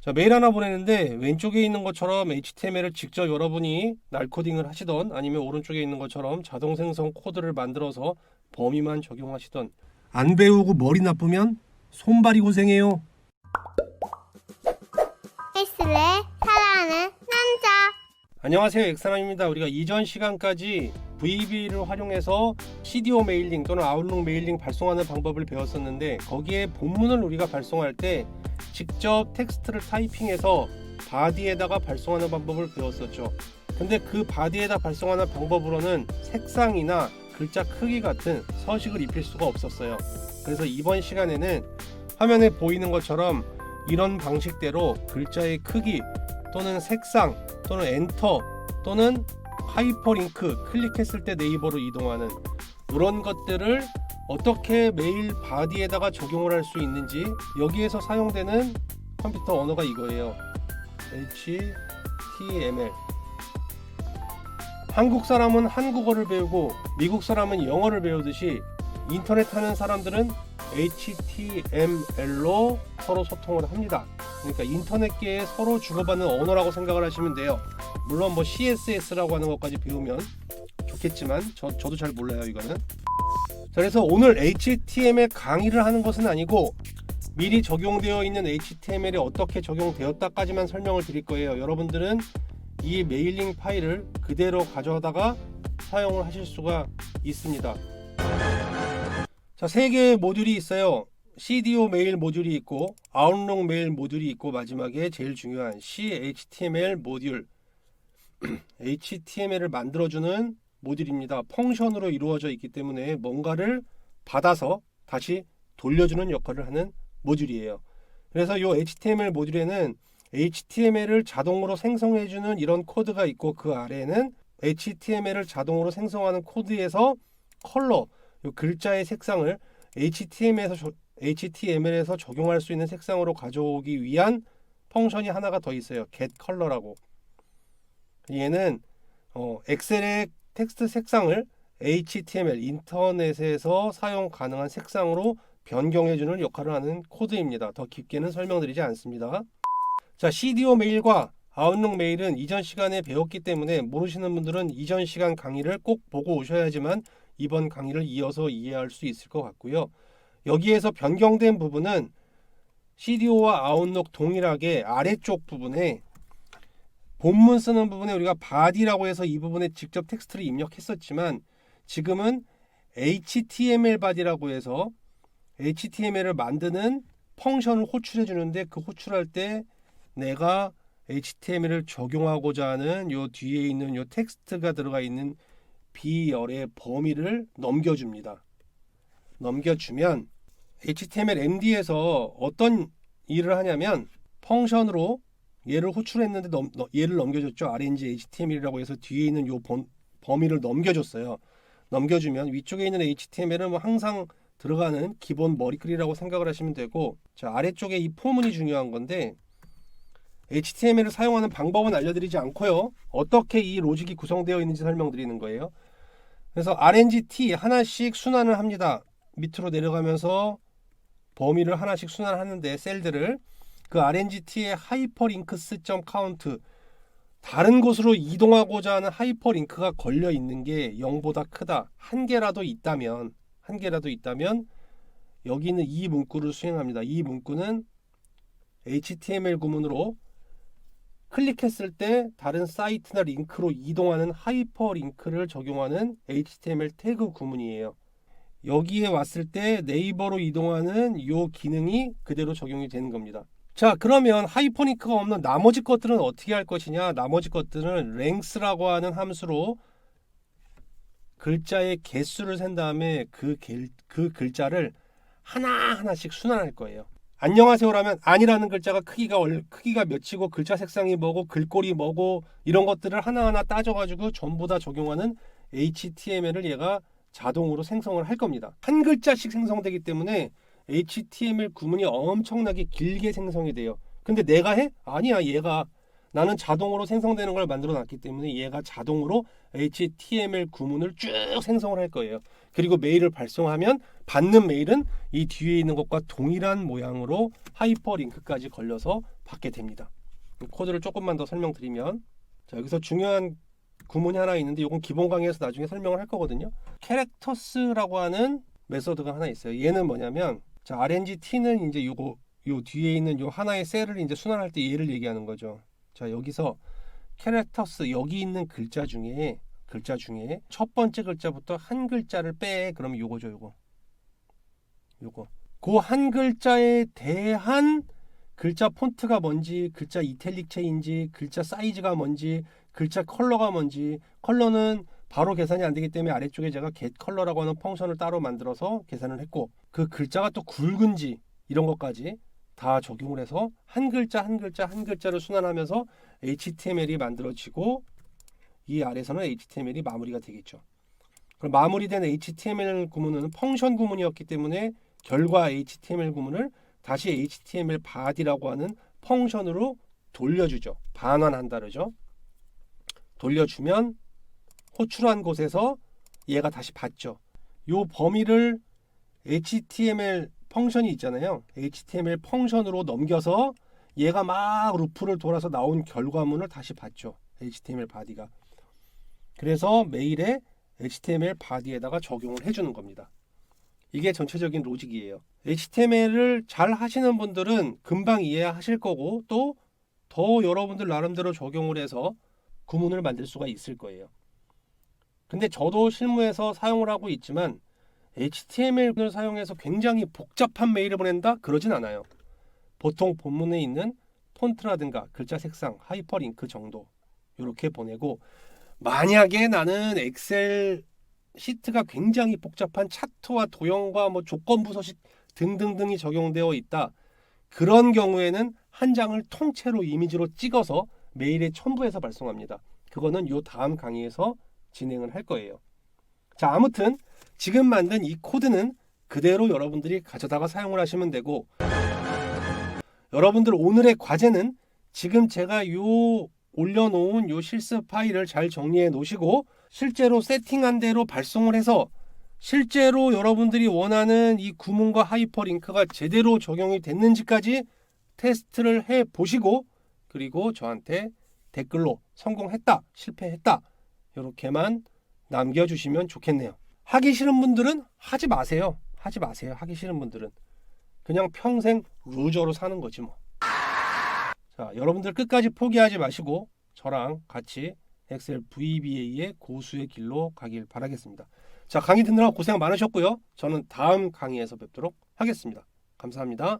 자, 메일 하나 보내는데 왼쪽에 있는 것처럼 HTML을 직접 여러분이 날 코딩을 하시던 아니면 오른쪽에 있는 것처럼 자동 생성 코드를 만들어서 범위만 적용하시던 안 배우고 머리 나쁘면 손발이 고생해요. 헬스를 사랑하는 남자. 안녕하세요. 엑사남입니다. 우리가 이전 시간까지 VB를 활용해서 CDO 메일링 또는 아웃룩 메일링 발송하는 방법을 배웠었는데 거기에 본문을 우리가 발송할 때 직접 텍스트를 타이핑해서 바디에다가 발송하는 방법을 배웠었죠. 근데 그 바디에다 발송하는 방법으로는 색상이나 글자 크기 같은 서식을 입힐 수가 없었어요. 그래서 이번 시간에는 화면에 보이는 것처럼 이런 방식대로 글자의 크기 또는 색상 또는 엔터 또는 하이퍼링크 클릭했을 때 네이버로 이동하는 이런 것들을 어떻게 메일 바디에다가 적용을 할 수 있는지 여기에서 사용되는 컴퓨터 언어가 이거예요. HTML 한국 사람은 한국어를 배우고 미국 사람은 영어를 배우듯이 인터넷 하는 사람들은 HTML로 서로 소통을 합니다. 그러니까 인터넷계에 서로 주고받는 언어라고 생각을 하시면 돼요. 물론 뭐 CSS라고 하는 것까지 배우면 좋겠지만 저, 저도 잘 몰라요 이거는. 자, 그래서 오늘 HTML 강의를 하는 것은 아니고 미리 적용되어 있는 HTML이 어떻게 적용되었다까지만 설명을 드릴 거예요. 여러분들은 이 메일링 파일을 그대로 가져다가 사용을 하실 수가 있습니다. 자, 세 개의 모듈이 있어요. CDO 메일 모듈이 있고 아웃룩 메일 모듈이 있고 마지막에 제일 중요한 CHTML 모듈 HTML을 만들어주는 모듈입니다. 펑션으로 이루어져 있기 때문에 뭔가를 받아서 다시 돌려주는 역할을 하는 모듈이에요. 그래서 이 HTML 모듈에는 HTML을 자동으로 생성해주는 이런 코드가 있고 그 아래에는 HTML을 자동으로 생성하는 코드에서 컬러, 요 글자의 색상을 HTML에서 HTML에서 적용할 수 있는 색상으로 가져오기 위한 펑션이 하나가 더 있어요. get color라고. 얘는 어, 엑셀의 텍스트 색상을 HTML 인터넷에서 사용 가능한 색상으로 변경해주는 역할을 하는 코드입니다. 더 깊게는 설명드리지 않습니다. 자, CDO 메일과 아웃룩 메일은 이전 시간에 배웠기 때문에 모르시는 분들은 이전 시간 강의를 꼭 보고 오셔야지만 이번 강의를 이어서 이해할 수 있을 것 같고요. 여기에서 변경된 부분은 CDO와 아웃룩 동일하게 아래쪽 부분에 본문 쓰는 부분에 우리가 body라고 해서 이 부분에 직접 텍스트를 입력했었지만 지금은 HTML body라고 해서 HTML을 만드는 펑션을 호출해 주는데 그 호출할 때 내가 HTML을 적용하고자 하는 요 뒤에 있는 요 텍스트가 들어가 있는 비열의 범위를 넘겨줍니다. 넘겨주면 HTML MD에서 어떤 일을 하냐면 펑션으로 얘를 호출했는데 넘, 너- 얘를 넘겨줬죠. RNG HTML이라고 해서 뒤에 있는 요 범, 범위를 넘겨줬어요. 넘겨주면 위쪽에 있는 HTML은 뭐 항상 들어가는 기본 머리글이라고 생각을 하시면 되고 자 아래쪽에 이 포문이 중요한 건데 HTML을 사용하는 방법은 알려드리지 않고요. 어떻게 이 로직이 구성되어 있는지 설명드리는 거예요. 그래서 RNGT 하나씩 순환을 합니다. 밑으로 내려가면서 범위를 하나씩 순환하는데 셀들을 그 RNGT의 hyperlinks.count 다른 곳으로 이동하고자 하는 하이퍼링크가 걸려 있는 게 0보다 크다. 한 개라도 있다면 한 개라도 있다면 여기 있는 이 문구를 수행합니다. 이 문구는 HTML 구문으로 클릭했을 때 다른 사이트나 링크로 이동하는 하이퍼링크를 적용하는 HTML 태그 구문이에요. 여기에 왔을 때 네이버로 이동하는 이 기능이 그대로 적용이 되는 겁니다. 자 그러면 하이퍼링크가 없는 나머지 것들은 어떻게 할 것이냐 나머지 것들은 랭스라고 하는 함수로 글자의 개수를 센 다음에 그, 길- 그 글자를 하나하나씩 순환할 거예요. 안녕하세요라면 아니라는 글자가 크기가 얼- 크기가 몇이고 글자 색상이 뭐고 글꼴이 뭐고 이런 것들을 하나하나 따져가지고 전부 다 적용하는 HTML을 얘가 자동으로 생성을 할 겁니다. 한 글자씩 생성되기 때문에 HTML 구문이 엄청나게 길게 생성이 돼요. 근데 내가 해? 아니야, 얘가 나는 자동으로 생성되는 걸 만들어 놨기 때문에 얘가 자동으로 HTML 구문을 쭉 생성을 할 거예요. 그리고 메일을 발송하면 받는 메일은 이 뒤에 있는 것과 동일한 모양으로 하이퍼링크까지 걸려서 받게 됩니다. 코드를 조금만 더 설명드리면 자 여기서 중요한 구문이 하나 있는데 이건 기본 강의에서 나중에 설명을 할 거거든요. 캐렉터스라고 하는 메소드가 하나 있어요. 얘는 뭐냐면 자 RNGT는 이제 요거 요 뒤에 있는 요 하나의 셀을 이제 순환할 때 얘를 얘기하는 거죠. 자 여기서 캐렉터스 여기 있는 글자 중에 글자 중에 첫 번째 글자부터 한 글자를 빼. 그러면 요거죠 요거. 요거. 그 한 글자에 대한 글자 폰트가 뭔지 글자 이탈릭 체인지 글자 사이즈가 뭔지 글자 컬러가 뭔지. 컬러는 바로 계산이 안 되기 때문에 아래쪽에 제가 get 컬러라고 하는 펑션을 따로 만들어서 계산을 했고 그 글자가 또 굵은지 이런 것까지 다 적용을 해서 한 글자 한 글자 한 글자를 순환하면서 HTML이 만들어지고 이 아래서는 HTML이 마무리가 되겠죠. 그럼 마무리된 HTML 구문은 펑션 구문이었기 때문에 결과 HTML 구문을 다시 HTML body라고 하는 펑션으로 돌려주죠. 반환한다르죠. 돌려주면 호출한 곳에서 얘가 다시 받죠. 요 범위를 HTML 펑션이 있잖아요. HTML 펑션으로 넘겨서 얘가 막 루프를 돌아서 나온 결과문을 다시 받죠. HTML body가. 그래서 메일에 HTML body에다가 적용을 해주는 겁니다. 이게 전체적인 로직이에요. HTML을 잘 하시는 분들은 금방 이해하실 거고 또 더 여러분들 나름대로 적용을 해서 구문을 만들 수가 있을 거예요. 근데 저도 실무에서 사용을 하고 있지만 HTML을 사용해서 굉장히 복잡한 메일을 보낸다? 그러진 않아요. 보통 본문에 있는 폰트라든가 글자 색상, 하이퍼링크 정도 이렇게 보내고 만약에 나는 엑셀 시트가 굉장히 복잡한 차트와 도형과 뭐 조건부 서식 등등등이 적용되어 있다. 그런 경우에는 한 장을 통째로 이미지로 찍어서 메일에 첨부해서 발송합니다. 그거는 요 다음 강의에서 진행을 할 거예요. 자, 아무튼 지금 만든 이 코드는 그대로 여러분들이 가져다가 사용을 하시면 되고 여러분들 오늘의 과제는 지금 제가 요 올려놓은 요 실습 파일을 잘 정리해 놓으시고 실제로 세팅한 대로 발송을 해서 실제로 여러분들이 원하는 이 구문과 하이퍼링크가 제대로 적용이 됐는지까지 테스트를 해 보시고 그리고 저한테 댓글로 성공했다, 실패했다 이렇게만 남겨주시면 좋겠네요. 하기 싫은 분들은 하지 마세요. 하지 마세요. 하기 싫은 분들은 그냥 평생 루저로 사는 거지 뭐. 자, 여러분들 끝까지 포기하지 마시고 저랑 같이 엑셀 VBA의 고수의 길로 가길 바라겠습니다. 자, 강의 듣느라 고생 많으셨고요. 저는 다음 강의에서 뵙도록 하겠습니다. 감사합니다.